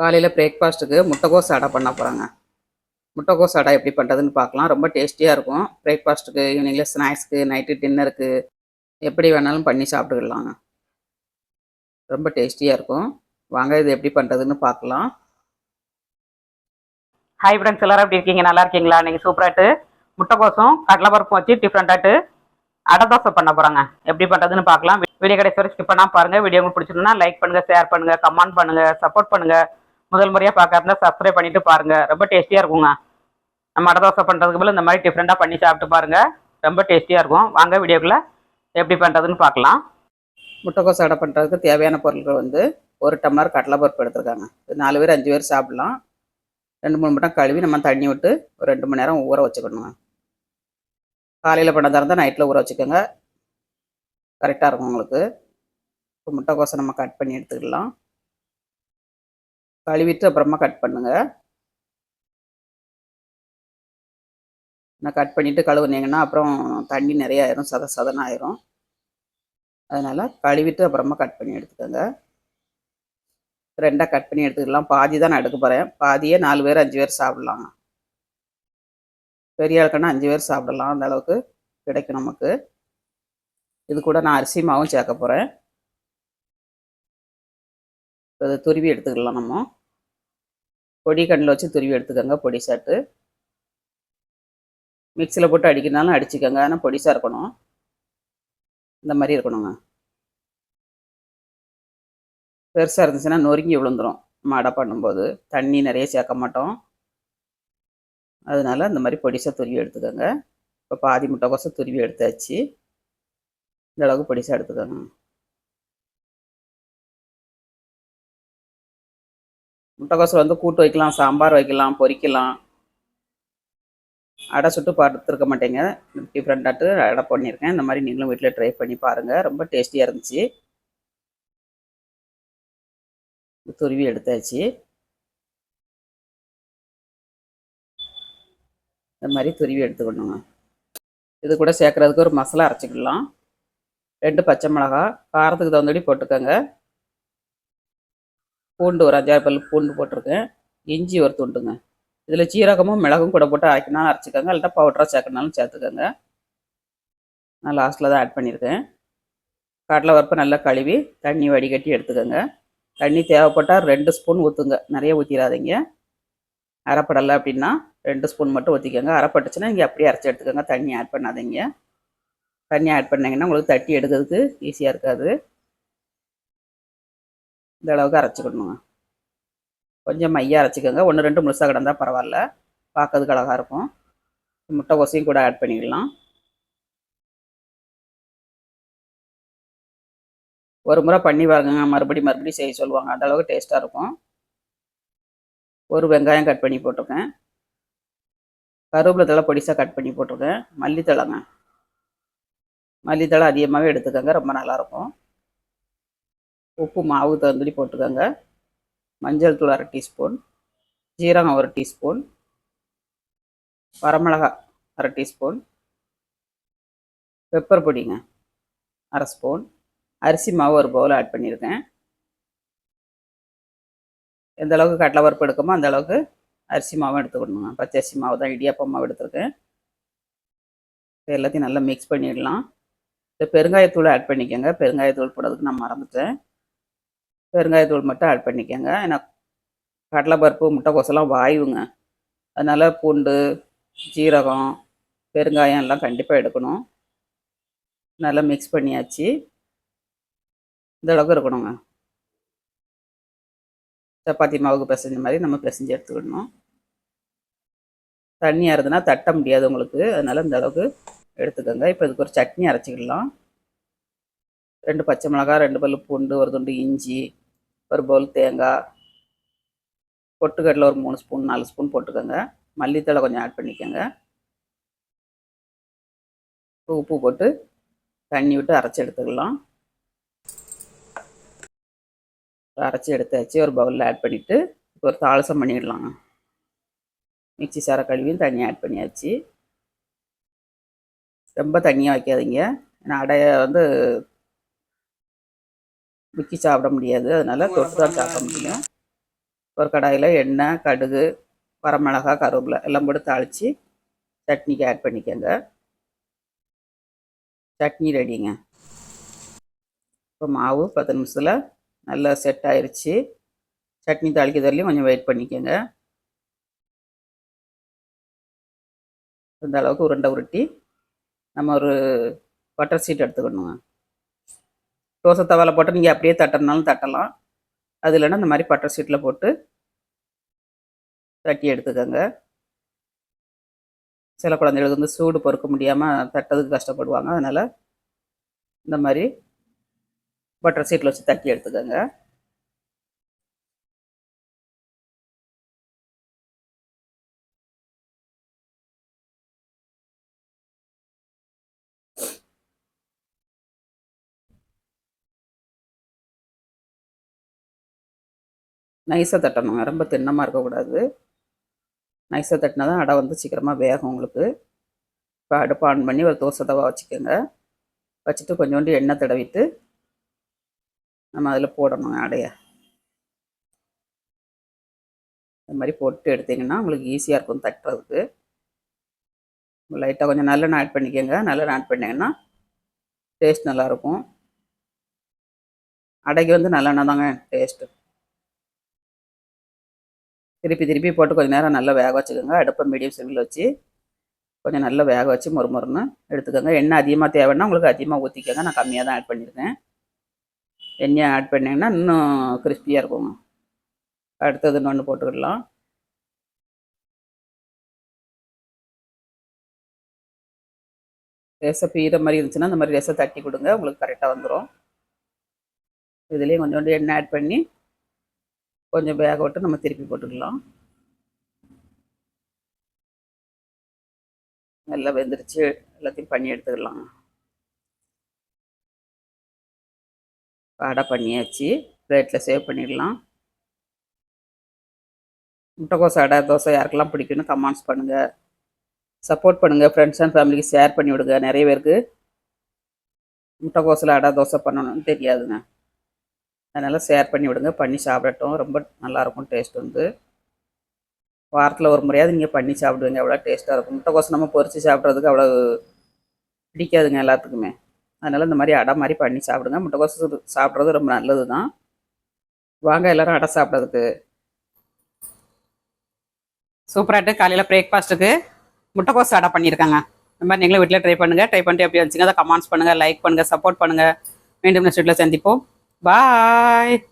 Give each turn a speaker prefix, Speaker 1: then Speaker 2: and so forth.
Speaker 1: காலையில் பிரேக்ஃபாஸ்ட்டுக்கு முட்டைகோஸ் அடை பண்ண போகிறாங்க முட்டைகோஸ் அடை எப்படி பண்ணுறதுன்னு பார்க்கலாம் ரொம்ப டேஸ்டியாக இருக்கும் பிரேக்ஃபாஸ்ட்டுக்கு ஈவினிங்கில் ஸ்நாக்ஸ்க்கு நைட்டு டின்னருக்கு எப்படி வேணாலும் பண்ணி சாப்பிட்டுக்கலாங்க ரொம்ப டேஸ்டியாக இருக்கும் வாங்க இது எப்படி பண்ணுறதுன்னு பார்க்கலாம் ஹாய் ஃப்ரெண்ட்ஸ் எல்லாரும் எப்படி இருக்கீங்க நல்லா இருக்கீங்களா நீங்கள் சூப்பராட்டு முட்டைக்கோசும் கடலைப்பருப்பும் வச்சு டிஃப்ரெண்ட்டாட்டு அடை தோசை பண்ண போகிறாங்க எப்படி பண்ணுறதுன்னு பார்க்கலாம் வீடியோ கடைசி வரை ஸ்கிப் பண்ணால் பாருங்கள் வீடியோ உங்களுக்கு பிடிச்சிருந்தா லைக் பண்ணுங்கள் ஷேர் பண்ணுங்கள் கமெண்ட் பண்ணுங்கள் சப்போர்ட் பண்ணுங்கள் முதல் முறையாக பார்க்கறதுனா சப்ஸ்கிரைப் பண்ணிட்டு பாருங்கள் ரொம்ப டேஸ்டியாக இருக்குங்க நம்ம அடை தோசை பண்ணுறதுக்கு போல் இந்த மாதிரி டிஃப்ரெண்டாக பண்ணி சாப்பிட்டு பாருங்கள் ரொம்ப டேஸ்டியாக இருக்கும் வாங்க வீடியோக்குள்ளே எப்படி பண்ணுறதுன்னு பார்க்கலாம் முட்டைக்கோசை அடை பண்ணுறதுக்கு தேவையான பொருட்கள் வந்து ஒரு டம்ளர் பருப்பு எடுத்துருக்காங்க நாலு பேர் அஞ்சு பேர் சாப்பிட்லாம் ரெண்டு மூணு மட்டும் கழுவி நம்ம தண்ணி விட்டு ஒரு ரெண்டு மணி நேரம் ஊற வச்சுக்கணுங்க காலையில் பண்ணதாக இருந்தால் நைட்டில் ஊற வச்சுக்கோங்க கரெக்டாக இருக்கும் உங்களுக்கு இப்போ முட்டைக்கோசை நம்ம கட் பண்ணி எடுத்துக்கலாம் கழுவிட்டு அப்புறமா கட் பண்ணுங்க நான் கட் பண்ணிவிட்டு கழுவுனீங்கன்னா அப்புறம் தண்ணி நிறைய ஆயிரும் சத சதன ஆயிரும் அதனால் கழுவிட்டு அப்புறமா கட் பண்ணி எடுத்துக்கோங்க ரெண்டாக கட் பண்ணி எடுத்துக்கலாம் பாதி தான் நான் எடுக்க போகிறேன் பாதியே நாலு பேர் அஞ்சு பேர் சாப்பிட்லாம் பெரிய ஆளுக்குன்னா அஞ்சு பேர் சாப்பிடலாம் அந்த அளவுக்கு கிடைக்கும் நமக்கு இது கூட நான் அரிசி மாவும் சேர்க்க போகிறேன் அதை துருவி எடுத்துக்கலாம் நம்ம பொடி கண்ணில் வச்சு துருவி எடுத்துக்கோங்க பொடி சாட்டு மிக்சியில் போட்டு அடிக்கிறனாலும் அடிச்சுக்கோங்க ஆனால் பொடிசாக இருக்கணும் இந்த மாதிரி இருக்கணுங்க பெருசாக இருந்துச்சுன்னா நொறுங்கி விழுந்துடும் மாடை பண்ணும்போது தண்ணி நிறைய சேர்க்க மாட்டோம் அதனால் அந்த மாதிரி பொடிசாக துருவி எடுத்துக்கோங்க இப்போ பாதி முட்டைக்கோசம் துருவி எடுத்தாச்சு இந்த அளவுக்கு பொடிசாக எடுத்துக்கோங்க முட்டைக்கோஸில் வந்து கூட்டு வைக்கலாம் சாம்பார் வைக்கலாம் பொரிக்கலாம் அடை சுட்டு பார்த்துருக்க மாட்டேங்க டிஃப்ரெண்ட்டாட்டு அடை பண்ணியிருக்கேன் இந்த மாதிரி நீங்களும் வீட்டில் ட்ரை பண்ணி பாருங்கள் ரொம்ப டேஸ்டியாக இருந்துச்சு துருவி எடுத்தாச்சு இந்த மாதிரி துருவி எடுத்துக்கணுங்க இது கூட சேர்க்குறதுக்கு ஒரு மசாலா அரைச்சிக்கலாம் ரெண்டு பச்சை மிளகா காரத்துக்கு தகுந்தபடி போட்டுக்கோங்க பூண்டு ஒரு அஞ்சாறு பல் பூண்டு போட்டிருக்கேன் இஞ்சி ஒரு துண்டுங்க இதில் சீரகமும் மிளகும் கூட போட்டு அரைக்கினாலும் அரைச்சிக்கோங்க இல்லைனா பவுடராக சேர்க்கணாலும் சேர்த்துக்கோங்க நான் லாஸ்ட்டில் தான் ஆட் பண்ணியிருக்கேன் கடலை வறுப்பை நல்லா கழுவி தண்ணி வடிகட்டி எடுத்துக்கோங்க தண்ணி தேவைப்பட்டால் ரெண்டு ஸ்பூன் ஊற்றுங்க நிறைய ஊற்றிடாதீங்க அரைப்படலை அப்படின்னா ரெண்டு ஸ்பூன் மட்டும் ஊற்றிக்கோங்க அரைப்பட்டுச்சுன்னா இங்கே அப்படியே அரைச்சி எடுத்துக்கோங்க தண்ணி ஆட் பண்ணாதீங்க தண்ணி ஆட் பண்ணிங்கன்னா உங்களுக்கு தட்டி எடுக்கிறதுக்கு ஈஸியாக இருக்காது இந்த அளவுக்கு அரைச்சிக்கணுங்க கொஞ்சம் மையாக அரைச்சிக்கோங்க ஒன்று ரெண்டு முழுசாக கிடந்தால் பரவாயில்ல பார்க்கறதுக்கு அழகாக இருக்கும் முட்டை கொசையும் கூட ஆட் பண்ணிக்கலாம் ஒரு முறை பண்ணி பாருங்க மறுபடி மறுபடியும் செய்ய சொல்லுவாங்க அந்த அளவுக்கு டேஸ்ட்டாக இருக்கும் ஒரு வெங்காயம் கட் பண்ணி போட்டிருக்கேன் கருவேப்பிலை தலை பொடிசாக கட் பண்ணி போட்டிருக்கேன் மல்லித்தலைங்க மல்லித்தலை அதிகமாகவே எடுத்துக்கோங்க ரொம்ப நல்லாயிருக்கும் உப்பு மாவு தகுந்தபடி போட்டுக்கோங்க மஞ்சள் தூள் அரை டீஸ்பூன் ஜீரகம் ஒரு டீஸ்பூன் வரமிளகா அரை டீஸ்பூன் பெப்பர் பொடிங்க அரை ஸ்பூன் அரிசி மாவு ஒரு பவுல் ஆட் பண்ணியிருக்கேன் எந்த அளவுக்கு கடலை பருப்பு எடுக்கமோ அந்த அளவுக்கு அரிசி மாவும் எடுத்துக்கணுங்க பச்சை அரிசி மாவு தான் இடியாப்பம் மாவு எடுத்துருக்கேன் எல்லாத்தையும் நல்லா மிக்ஸ் பண்ணிடலாம் இந்த பெருங்காயத்தூள் ஆட் பண்ணிக்கோங்க பெருங்காயத்தூள் போடுறதுக்கு நான் மறந்துட்டேன் பெருங்காயத்தூள் மட்டும் ஆட் பண்ணிக்கோங்க ஏன்னா கடலைப்பருப்பு முட்டைக்கோசெல்லாம் வாயுங்க அதனால் பூண்டு ஜீரகம் பெருங்காயம் எல்லாம் கண்டிப்பாக எடுக்கணும் நல்லா மிக்ஸ் பண்ணியாச்சு இந்த அளவுக்கு இருக்கணுங்க சப்பாத்தி மாவுக்கு பிசைஞ்ச மாதிரி நம்ம பிசைஞ்சு எடுத்துக்கணும் தண்ணி அறுதுனா தட்ட முடியாது உங்களுக்கு அதனால் இந்த அளவுக்கு எடுத்துக்கோங்க இப்போ இதுக்கு ஒரு சட்னி அரைச்சிக்கலாம் ரெண்டு பச்சை மிளகாய் ரெண்டு பல்லு பூண்டு ஒரு துண்டு இஞ்சி ஒரு பவுல் தேங்காய் பொட்டுக்கடலை ஒரு மூணு ஸ்பூன் நாலு ஸ்பூன் போட்டுக்கோங்க மல்லித்தலை கொஞ்சம் ஆட் பண்ணிக்கோங்க உப்பு போட்டு தண்ணி விட்டு அரைச்சி எடுத்துக்கலாம் அரைச்சி எடுத்தாச்சு ஒரு பவுலில் ஆட் பண்ணிவிட்டு ஒரு தாளசம் பண்ணிடலாம் மிக்சி சார கழுவியும் தண்ணி ஆட் பண்ணியாச்சு ரொம்ப தண்ணியாக வைக்காதீங்க ஏன்னா அடையை வந்து விக்கி சாப்பிட முடியாது அதனால் தொட்டு தான் சாப்பிட முடியும் ஒரு கடாயில் எண்ணெய் கடுகு வரமிளகா கருவேப்பிலை எல்லாம் போட்டு தாளித்து சட்னிக்கு ஆட் பண்ணிக்கோங்க சட்னி ரெடிங்க இப்போ மாவு பத்து நிமிஷத்தில் நல்லா செட் ஆயிடுச்சு சட்னி தாளிக்கிறதுலையும் கொஞ்சம் வெயிட் பண்ணிக்கோங்க இந்த அளவுக்கு உருண்டை உருட்டி நம்ம ஒரு பட்டர் சீட் எடுத்துக்கணுங்க தோசை தவலை போட்டு நீங்கள் அப்படியே தட்டுறனாலும் தட்டலாம் அது இல்லைன்னா இந்த மாதிரி பட்டர் சீட்டில் போட்டு தட்டி எடுத்துக்கோங்க சில குழந்தைகளுக்கு வந்து சூடு பொறுக்க முடியாமல் தட்டதுக்கு கஷ்டப்படுவாங்க அதனால் இந்த மாதிரி பட்டர் சீட்டில் வச்சு தட்டி எடுத்துக்கோங்க நைஸாக தட்டணுங்க ரொம்ப திண்ணமாக இருக்கக்கூடாது நைஸாக தட்டினா தான் அடை வந்து சீக்கிரமாக வேகும் உங்களுக்கு இப்போ அடுப்பு ஆன் பண்ணி ஒரு தோசை தவா வச்சுக்கோங்க வச்சுட்டு கொஞ்சோண்டு எண்ணெய் தடவிட்டு நம்ம அதில் போடணும் அடையை இது மாதிரி போட்டு எடுத்திங்கன்னா உங்களுக்கு ஈஸியாக இருக்கும் தட்டுறதுக்கு லைட்டாக கொஞ்சம் நல்லெண்ணெய் ஆட் பண்ணிக்கோங்க நல்லெண்ணெய் ஆட் பண்ணிங்கன்னா டேஸ்ட் நல்லாயிருக்கும் அடைக்கு வந்து நல்லெண்ணெய் தாங்க டேஸ்ட்டு திருப்பி திருப்பி போட்டு கொஞ்சம் நேரம் நல்லா வேக வச்சுக்கோங்க அடுப்பை மீடியம் சிவில் வச்சு கொஞ்சம் நல்லா வேக வச்சு மொறுமொறுன்னு எடுத்துக்கோங்க எண்ணெய் அதிகமாக தேவைன்னா உங்களுக்கு அதிகமாக ஊற்றிக்கோங்க நான் கம்மியாக தான் ஆட் பண்ணியிருக்கேன் எண்ணெயை ஆட் பண்ணிங்கன்னா இன்னும் கிறிஸ்பியாக இருக்குங்க அடுத்தது இன்னொன்று போட்டுக்கிடலாம் ரேசை பீகிற மாதிரி இருந்துச்சுன்னா அந்த மாதிரி ரேசை தட்டி கொடுங்க உங்களுக்கு கரெக்டாக வந்துடும் இதுலேயும் கொஞ்சோண்டு எண்ணெய் ஆட் பண்ணி கொஞ்சம் வேக விட்டு நம்ம திருப்பி போட்டுக்கலாம் நல்லா வெந்துருச்சு எல்லாத்தையும் பண்ணி எடுத்துக்கலாம் வடை பண்ணியாச்சு பிளேட்டில் சேவ் பண்ணிடலாம் முட்டைக்கோஸ் அடை தோசை யாருக்கெல்லாம் பிடிக்கணும்னு கமெண்ட்ஸ் பண்ணுங்கள் சப்போர்ட் பண்ணுங்கள் ஃப்ரெண்ட்ஸ் அண்ட் ஃபேமிலிக்கு ஷேர் பண்ணி விடுங்க நிறைய பேருக்கு முட்டைக்கோசில் அடை தோசை பண்ணணும்னு தெரியாதுங்க அதனால் ஷேர் பண்ணி விடுங்க பண்ணி சாப்பிடட்டும் ரொம்ப நல்லாயிருக்கும் டேஸ்ட் வந்து வாரத்தில் ஒரு முறையாவது நீங்கள் பண்ணி சாப்பிடுவீங்க அவ்வளோ டேஸ்ட்டாக இருக்கும் முட்டைக்கோசை நம்ம பொறிச்சு சாப்பிட்றதுக்கு அவ்வளோ பிடிக்காதுங்க எல்லாத்துக்குமே அதனால் இந்த மாதிரி அடை மாதிரி பண்ணி சாப்பிடுங்க முட்டைக்கோசு சாப்பிட்றது ரொம்ப நல்லது தான் வாங்க எல்லோரும் அடை சாப்பிட்றதுக்கு சூப்பராகிட்டு காலையில் பிரேக்ஃபாஸ்ட்டுக்கு முட்டைக்கோசு அடை பண்ணியிருக்காங்க இந்த மாதிரி நீங்களும் வீட்டில் ட்ரை பண்ணுங்கள் ட்ரை பண்ணிட்டு எப்படி இருந்துச்சுங்க அதை கமெண்ட்ஸ் பண்ணுங்கள் லைக் பண்ணுங்கள் சப்போர்ட் பண்ணுங்கள் மீண்டும் நெக்ஸ்ட் வீட்டில் சந்திப்போம் Bye.